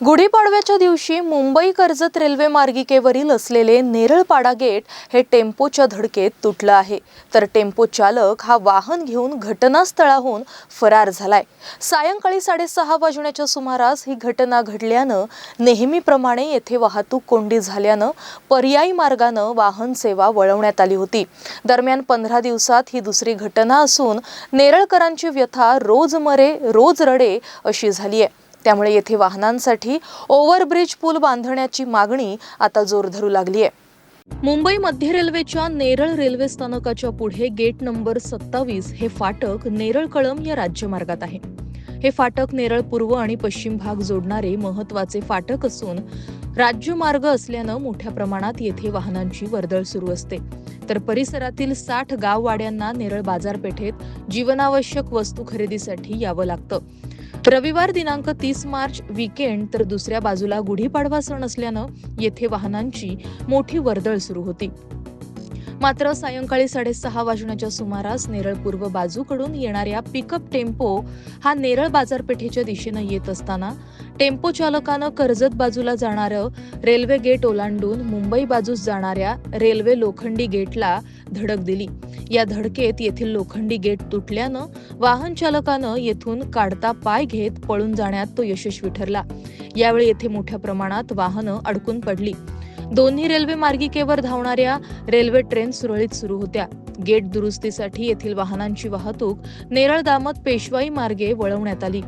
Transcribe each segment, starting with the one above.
गुढीपाडव्याच्या दिवशी मुंबई कर्जत रेल्वे मार्गिकेवरील असलेले नेरळपाडा गेट हे टेम्पोच्या धडकेत तुटलं आहे. तर टेम्पो चालक हा वाहन घेऊन घटनास्थळाहून फरार झालाय. सायंकाळी साडेसहा वाजण्याच्या सुमारास ही घटना घडल्यानं नेहमीप्रमाणे येथे वाहतूक कोंडी झाल्यानं पर्यायी मार्गानं वाहन सेवा वळवण्यात आली होती. दरम्यान पंधरा दिवसात ही दुसरी घटना असून नेरळकरांची व्यथा रोज मरे रोज रडे अशी झाली आहे त्यामुळे येथे वाहनांसाठी ओव्हरब्रिज पूल बांधण्याची मागणी आता जोर धरू लागली आहे मुंबई मध्य रेल्वेच्या नेरळ रेल्वे स्थानकाच्या पुढे गेट नंबर सत्तावीस हे फाटक नेरळ कळम या राज्यमार्गात आहे. हे फाटक नेरळ पूर्व आणि पश्चिम भाग जोडणारे महत्त्वाचे फाटक असून राज्यमार्ग असल्यानं मोठ्या प्रमाणात येथे वाहनांची वर्दळ सुरू असते. तर परिसरातील साठ गाववाड्यांना नेरळ बाजारपेठेत जीवनावश्यक वस्तू खरेदीसाठी यावं लागतं. रविवार दिनांक तीस मार्च वीकेंड तर दुसऱ्या बाजूला गुढीपाडवा सण असल्यानं येथे वाहनांची मोठी वर्दळ सुरू होती. मात्र सायंकाळी साडेसहा वाजण्याच्या सुमारास नेरळ पूर्व बाजूकडून येणाऱ्या पिकअप टेम्पो हा नेरळ बाजारपेठेच्या दिशेनं येत असताना टेम्पो चालकानं कर्जत बाजूला जाणारं रेल्वे गेट ओलांडून मुंबई बाजूस जाणाऱ्या रेल्वे लोखंडी गेटला धडक दिली. या धडकेत येथील लोखंडी गेट तुटल्यानं वाहन चालकानं येथून काढता पाय घेत पळून जाण्यात तो यशस्वी ठरला. यावेळी येथे मोठ्या प्रमाणात वाहनं अडकून पडली. दोन्ही रेल्वे मार्गिकेवर धावणाऱ्या रेल्वे ट्रेन सुरळीत सुरू होत्या. गेट दुरुस्तीसाठी येथील वाहनांची वाहतूक नेरळ दामत पेशवाई मार्गे वळवण्यात आली.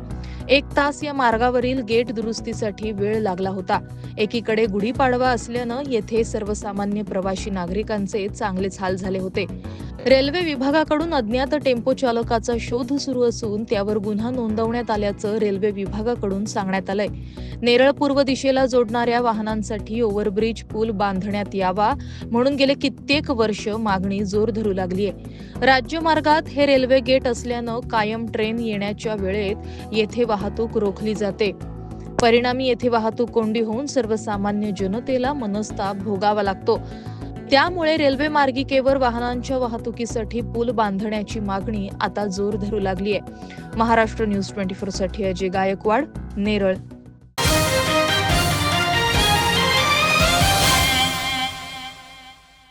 एक तास या मार्गावरील गेट दुरुस्तीसाठी वेळ लागला होता. एकीकडे गुढीपाडवा असल्यानं येथे सर्वसामान्य प्रवासी नागरिकांचे चांगलेच हाल झाले होते. रेल्वे विभागाकडून अज्ञात टेम्पो चालकाचा शोध सुरू असून त्यावर गुन्हा नोंदवण्यात आल्याचं रेल्वे विभागाकडून सांगण्यात आलंय. नेरळ पूर्व दिशेला जोडणाऱ्या वाहनांसाठी ओव्हरब्रिज पूल बांधण्यात यावा म्हणून गेले कित्येक वर्ष मागणी जोर धरू लागली आहे राज्यमार्गात हे रेल्वे गेट असल्यानं कायम ट्रेन येण्याच्या वेळेत येथे वाहतूक रोखली जाते. परिणामी येथे वाहतूक कोंडी होऊन सर्वसामान्य जनतेला मनस्ताप भोगावा लागतो. त्यामुळे रेल्वे मार्गिकेवर वाहनांच्या वाहतुकीसाठी पूल बांधण्याची मागणी आता जोर धरू लागली आहे महाराष्ट्र न्यूज ट्वेंटी फोरसाठी अजय गायकवाड नेरळ.